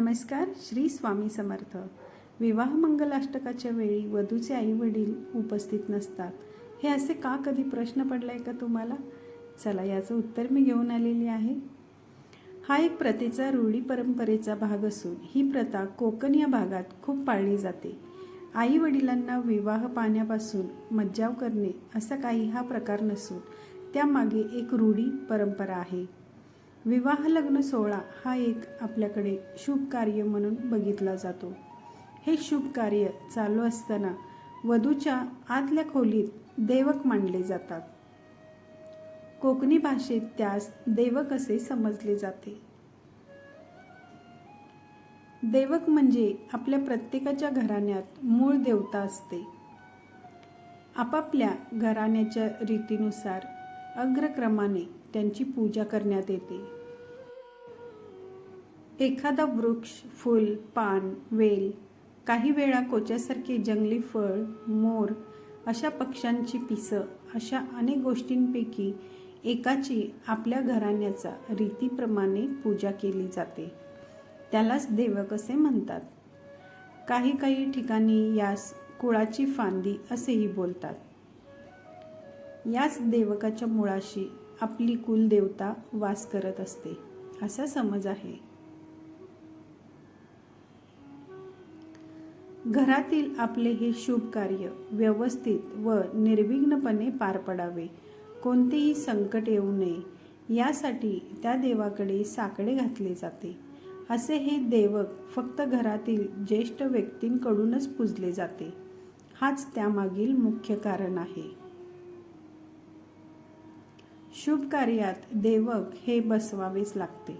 नमस्कार श्री स्वामी समर्थ. विवाह मंगलाष्टकाच्या वेळी वधूचे आई वडील उपस्थित नसतात. हे असे का कधी प्रश्न पडला आहे का तुम्हाला? चला याचं उत्तर मी घेऊन आलेली आहे. हा एक प्रथेचा रूढी परंपरेचा भाग असून ही प्रथा कोकण या भागात खूप पाळली जाते. आई वडिलांना विवाह पाहण्यापासून मज्जाव करणे असा काही हा प्रकार नसून त्यामागे एक रूढी परंपरा आहे. विवाह लग्न सोहळा हा एक आपल्याकडे शुभ कार्य म्हणून बघितला जातो. हे शुभ कार्य चालू असताना वधूच्या आतल्या खोलीत देवक मांडले जातात. कोकणी भाषेत त्यास देवक असे समजले जाते. देवक म्हणजे आपल्या प्रत्येकाच्या घराण्यात मूळ देवता असते. आपापल्या घराण्याच्या रीतीनुसार अग्रक्रमाने त्यांची पूजा करण्यात येते. एखादा वृक्ष फुल पान वेल काही वेळा कोच्यासारखे जंगली फळ मोर अशा पक्ष्यांची पिसं अशा अनेक गोष्टींपैकी एकाची आपल्या घराण्याचा रीतीप्रमाणे पूजा केली जाते. त्यालाच देवक असे म्हणतात. काही काही ठिकाणी यास कुळाची फांदी असेही बोलतात. याच देवकाच्या मुळाशी आपली कुलदेवता वास करत असते असा समज आहे. घरातील आपले हे शुभ कार्य व्यवस्थित व निर्विघ्नपणे पार पडावे. कोणतेही संकट येऊ नये. यासाठी त्या देवाकडे साकडे घातले जाते. असे हे देवक फक्त घरातील ज्येष्ठ व्यक्तींकडूनच पूजले जाते. हाच त्यामागील मुख्य कारण आहे. शुभ कार्यात देवक हे बसवावेच लागते.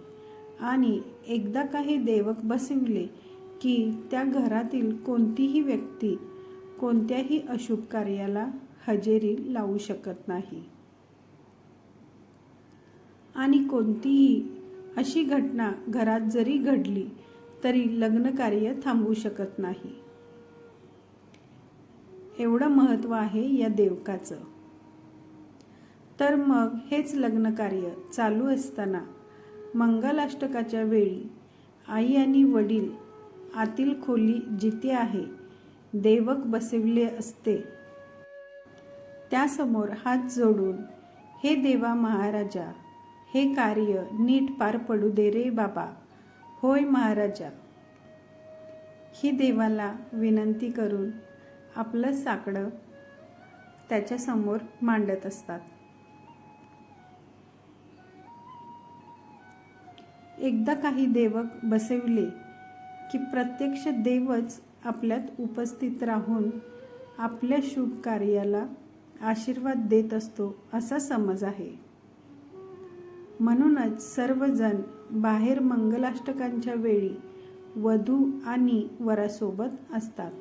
आणि एकदा काही देवक बसविले की त्या घरातील कोणतीही व्यक्ती कोणत्याही अशुभ कार्याला हजेरी लावू शकत नाही. आणि कोणतीही अशी घटना घरात जरी घडली तरी लग्न कार्य थांबवू शकत नाही. एवढं महत्त्व आहे या देवकाचं. तर मग हेच लग्न कार्य चालू असताना मंगलाष्टकाच्या वेळी आई आणि वडील आतील खोली जिथे आहे देवक बसविले असते. त्यासमोर हात जोडून हे देवा महाराजा हे कार्य नीट पार पडू दे रे बाबा. होय महाराजा. ही देवाला विनंती करून आपलं साकडं त्याच्यासमोर मांडत असतात. एकदा काही देवक बसविले की प्रत्यक्ष देवच आपल्यात उपस्थित राहून आपल्या शुभ कार्याला आशीर्वाद देत असतो असा समज आहे. म्हणूनच सर्वजण बाहेर मंगलाष्टकांच्या वेळी वधू आणि वरासोबत असतात.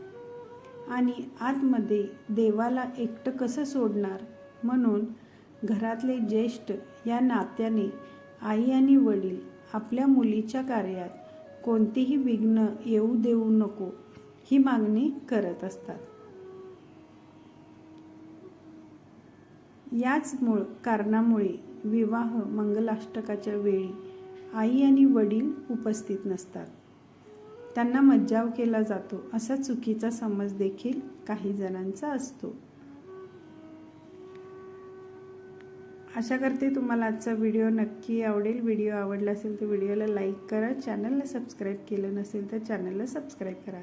आणि आतमध्ये देवाला एकटं कसं सोडणार? म्हणून घरातले ज्येष्ठ या नात्याने आई आणि वडील आपल्या मुलीच्या कार्यात कोणतीही विघ्न येऊ देऊ नको ही मागणी करत असतात. याच मूळ कारणामुळे विवाह मंगलाष्टकाच्या वेळी आई आणि वडील उपस्थित नसतात. त्यांना मज्जाव केला जातो असा चुकीचा समज देखील काही जणांचा असतो. आशा करते तुम्हाला आजचा व्हिडिओ नक्की आवडेल. व्हिडिओ आवडला असेल तर व्हिडिओला लाईक करा. चॅनलला सबस्क्राईब केलं नसेल तर चॅनलला सबस्क्राईब करा.